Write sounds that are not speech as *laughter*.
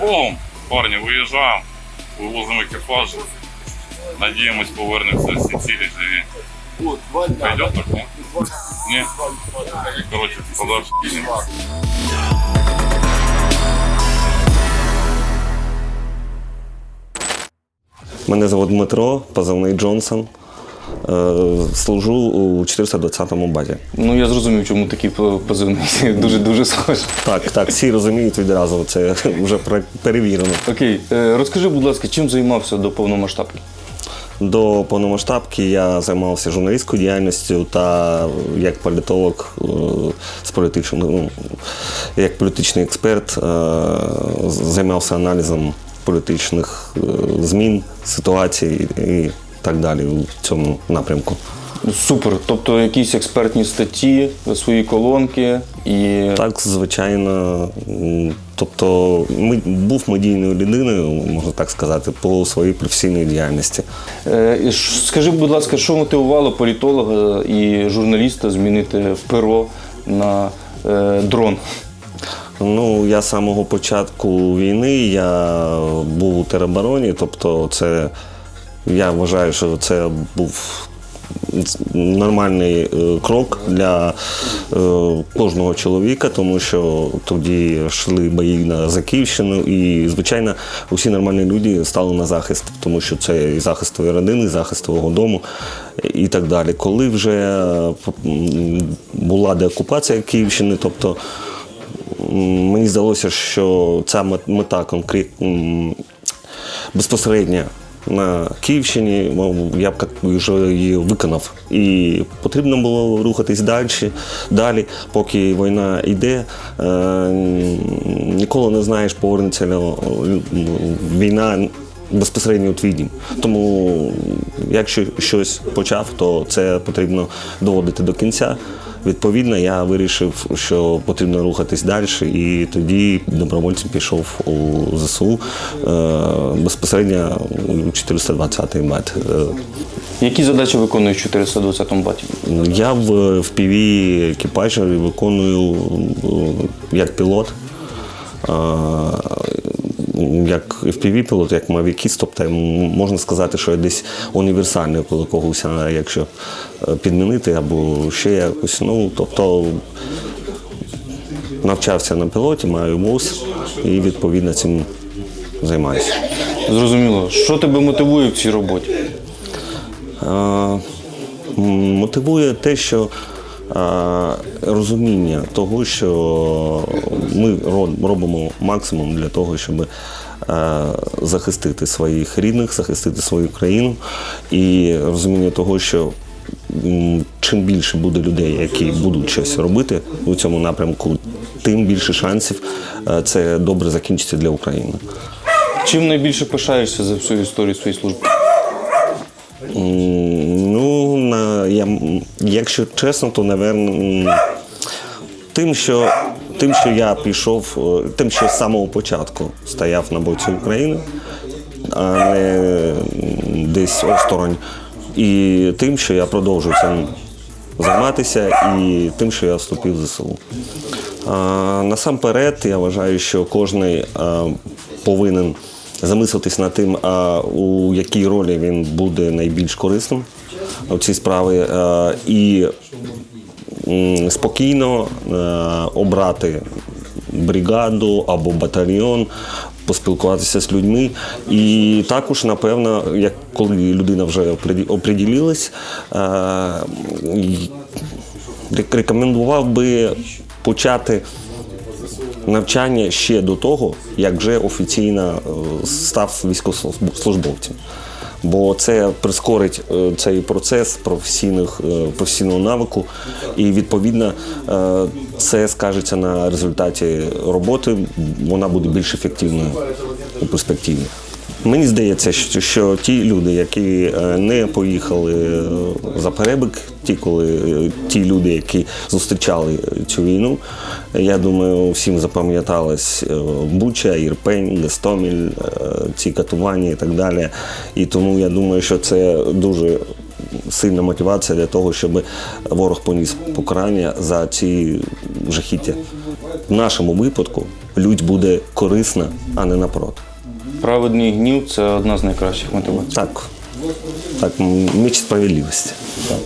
Богом, парні, виїжджаємо, вивозимо екіпаж. Надіємось, повернемося всі цілі живі. Пойдет так, ні? Ні? Коротше, подальше підемо. Мене звуть Дмитро, позивний Джонсон. Е, Служу у 420-му базі. Ну я зрозумів, чому по- позивний. *laughs* Дуже дуже схож. Так, так, всі розуміють відразу, це *laughs* вже перевірено. Окей, е, розкажи, будь ласка, чим займався до повномасштабки? До повномасштабки я займався журналістською діяльністю та як політолог е, з політичним, ну, як політичний експерт займався аналізом політичних змін, ситуацій і так далі у цьому напрямку. Супер. Тобто якісь експертні статті, свої колонки і. Так, звичайно. Тобто ми, був медійною людиною, можна так сказати, по своїй професійній діяльності. Е, Скажи, будь ласка, що мотивувало політолога і журналіста змінити перо на е, дрон? Ну, я з самого початку війни я був у теробороні, тобто це я вважаю, що це був нормальний е, крок для е, кожного чоловіка, тому що тоді йшли бої на за Київщину, і звичайно, усі нормальні люди стали на захист, тому що це і захист твоєї родини, і захист твого дому і так далі. Коли вже е, була деокупація Київщини, тобто Мені здалося, що ця мета конкретна безпосередньо на Київщині, я б вже її виконав. І потрібно було рухатись далі, далі, поки війна йде. Е, ніколи не знаєш, повернеться війна безпосередньо у твій дім. Тому, якщо щось почав, то це потрібно доводити до кінця. Відповідно, я вирішив, що потрібно рухатись далі, і тоді добровольцем пішов у ЗСУ е, безпосередньо у 420-й мет. Е, Які задачі виконуєш в 420-му баті? Я в, в PV екіпажі виконую е, як пілот. Е, Як FPV-пілот, як мавікіст, тобто можна сказати, що я десь універсальний, коли когось, якщо е, підмінити або ще якось. Ну, тобто навчався на пілоті, маю ВУЗ і відповідно цим займаюся. Зрозуміло. Що тебе мотивує в цій роботі? Е, м, Мотивує те, що е, розуміння того, що ми робимо максимум для того, щоб е, захистити своїх рідних, захистити свою країну, і розуміння того, що чим більше буде людей, які будуть щось робити у цьому напрямку, тим більше шансів е, це добре закінчиться для України. Чим найбільше пишаєшся за всю історію своєї служби? Ну, на, я, якщо чесно, то, напевно, тим, що, тим, що я пішов, е, тим, що з самого початку стояв на боці України, а не десь осторонь. І тим, що я продовжую цим займатися, і тим, що я вступив в ЗСУ. А, насамперед, я вважаю, що кожен повинен замислитись над тим, а у якій ролі він буде найбільш корисним у цій справі, а, і м, спокійно е, обрати бригаду або батальйон, поспілкуватися з людьми. І також, напевно, як коли людина вже оприділилась, е, рекомендував би почати навчання ще до того, як вже офіційно е, став військовослужбовцем. Бо це прискорить е, цей процес професійних, е, професійного навику, і відповідно е, це скажеться на результаті роботи. Вона буде більш ефективною у перспективі. Мені здається, що, що ті люди, які е, не поїхали е, за перебіг, ті, коли е, ті люди, які зустрічали цю війну, я думаю, всім запам'яталась Буча, Ірпень, Гостомель, е, ці катування і так далі. І тому я думаю, що це дуже сильна мотивація для того, щоб ворог поніс покарання за ці жахіття. В нашому випадку людь буде корисна, а не напроти. Праведний гнів це одна з найкращих мотивацій. Так. Так, міч меч справедливості. Так.